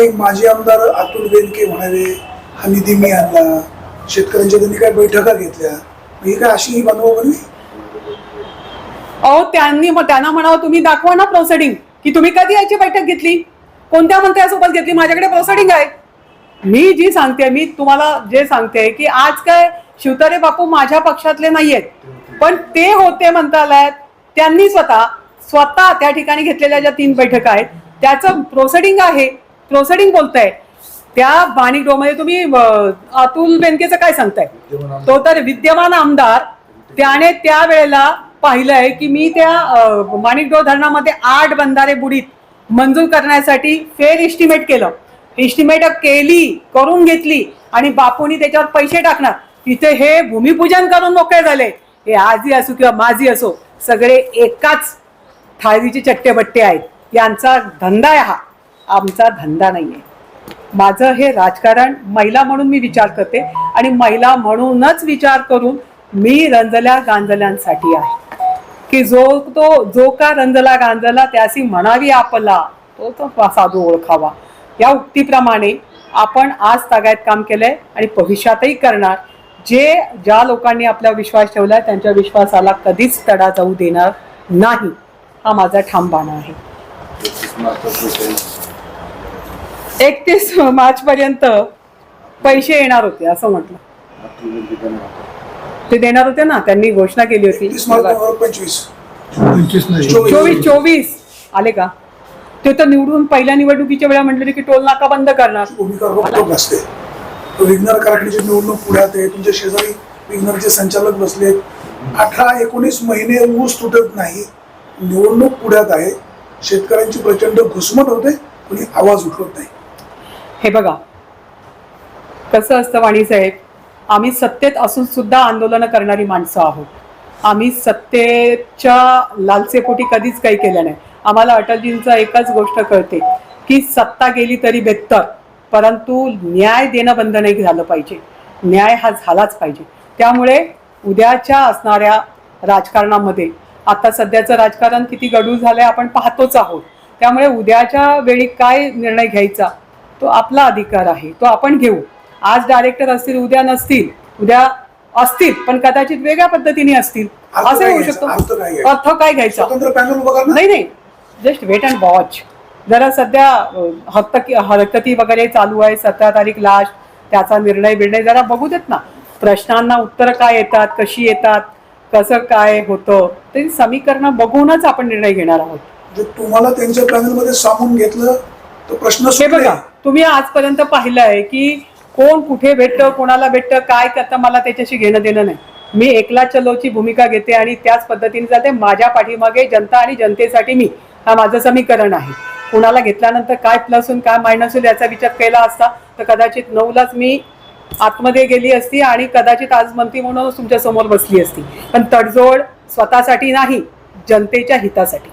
काही माजी आमदार अतुल बेनके म्हणाले हा निधी मी आणला. शेतकऱ्यांच्या त्यांनी काय बैठका घेतल्या. ही काय अशी ही बनवा बनवी? अहो त्यांनी मग त्यांना म्हणावं तुम्ही दाखवा ना प्रोसेडिंग की तुम्ही कधी याची बैठक घेतली? कोणत्या मंत्र्यासोबत घेतली? माझ्याकडे प्रोसेडिंग आहे. मी जी सांगते मी तुम्हाला जे सांगते की आज काय शिवतारे बापू माझ्या पक्षातले नाहीयेत. पण ते होते मंत्रालयात त्यांनी स्वतः स्वतः त्या ठिकाणी घेतलेल्या ज्या तीन बैठका आहेत त्याचं प्रोसेडिंग आहे. प्रोसिडिंग बोलतंय. त्या बाणिकडोमध्ये तुम्ही अं, अतुल बेनकेचं काय सांगताय? तो तर विद्यमान आमदार. त्याने त्या वेळेला पाहिलंय की मी त्या माणिकडो धरणामध्ये आठ बंधारे बुडीत मंजूर करण्यासाठी फेर इस्टिमेट केलं. इस्टिमेट केली करून घेतली आणि बापूंनी त्याच्यावर पैसे टाकणार. तिथे हे भूमिपूजन करून मोकळे झाले. हे आजी असो किंवा माझी असो सगळे एकाच थाळीचे चट्टे बट्टे आहेत. यांचा धंदा आहे हा. आमचा धंदा नाही आहे माझं हे राजकारण महिला म्हणून मी विचार करते आणि महिला म्हणूनच विचार करून मी रंजल्या गांजल्यांसाठी आहे. की जो तो जो का रंजला गांजला त्याशी म्हणावी आपला तो तो साधू ओळखावा. या उक्तीप्रमाणे आपण आज तागायत काम केलंय आणि भविष्यातही करणार. जे ज्या लोकांनी आपला विश्वास ठेवलाय त्यांच्या विश्वासाला कधीच तडा जाऊ देणार नाही. हा माझा ठाम बाणा आहे एकतीस मार्च पर्यंत पैसे येणार होते असं म्हटलं. ते देणार होते ना त्यांनी घोषणा केली होती. चोवीस. चोवीस आले का? ते तर निवडून पहिल्या निवडणुकीच्या वेळा म्हटलं की टोल नाका बंद करणार. विघ्नर कारखान्याची निवडणूक पुण्यात आहे. तुमच्या शेजारी विघ्नरचे संचालक बसलेत अठरा एकोणीस महिने ऊस तुटत नाही. निवडणूक पुण्यात आहे. शेतकऱ्यांची प्रचंड घुसमट होते कोणी आवाज उठवत नाही. हे बघा. कसं असतं वाणी साहेब? आम्ही सत्तेत असून सुद्धा आंदोलनं करणारी माणसं आहोत. आम्ही सत्तेच्या लालसेपोटी कधीच काही केलं नाही. आम्हाला अटलजींचं एकच गोष्ट कळते की सत्ता गेली तरी बेहतर परंतु न्याय देणं बंद नाही झालं पाहिजे. न्याय हा झालाच पाहिजे. त्यामुळे उद्याच्या असणाऱ्या राजकारणामध्ये आता सध्याचं राजकारण किती गडूळ झालंय आपण पाहतोच आहोत. त्यामुळे उद्याच्या वेळी काय निर्णय घ्यायचा? तो आपला अधिकार आहे तो आपण घेऊ. आज डायरेक्टर असतील उद्या नसतील उद्या असतील पण कदाचित वेगळ्या पद्धतीने असतील. असं होऊ? शकतो. अर्थ काय घ्यायचा? नाही नाही. जस्ट वेट अँड वॉच जरा सध्या अं, हरकती वगैरे चालू आहे सतरा तारीख लास्ट त्याचा निर्णय बिर्णय जरा बघू देत ना. प्रश्नांना उत्तर काय येतात कशी येतात कसं काय होतं ते समीकरणं बघूनच आपण निर्णय घेणार आहोत. जर तुम्हाला त्यांच्या पॅनलमध्ये सामावून घेतलं तर प्रश्न हे बघा तुम्ही आजपर्यंत पाहिलंय की कोण कुठे भेटतं कोणाला भेटतं काय करतं मला त्याच्याशी घेणं देणं नाही. मी एकला चलोची भूमिका घेते आणि त्याच पद्धतीने जाते माझ्या पाठीमागे जनता आणि जनतेसाठी मी हा माझं समीकरण आहे. कुणाला घेतल्यानंतर काय प्लस होईल काय मायनस होईल याचा विचार केला असता तर कदाचित नऊलाच मी आतमध्ये गेली असती आणि कदाचित आज मंत्री म्हणूनच तुमच्यासमोर बसली असती. पण तडजोड स्वतःसाठी नाही जनतेच्या हितासाठी.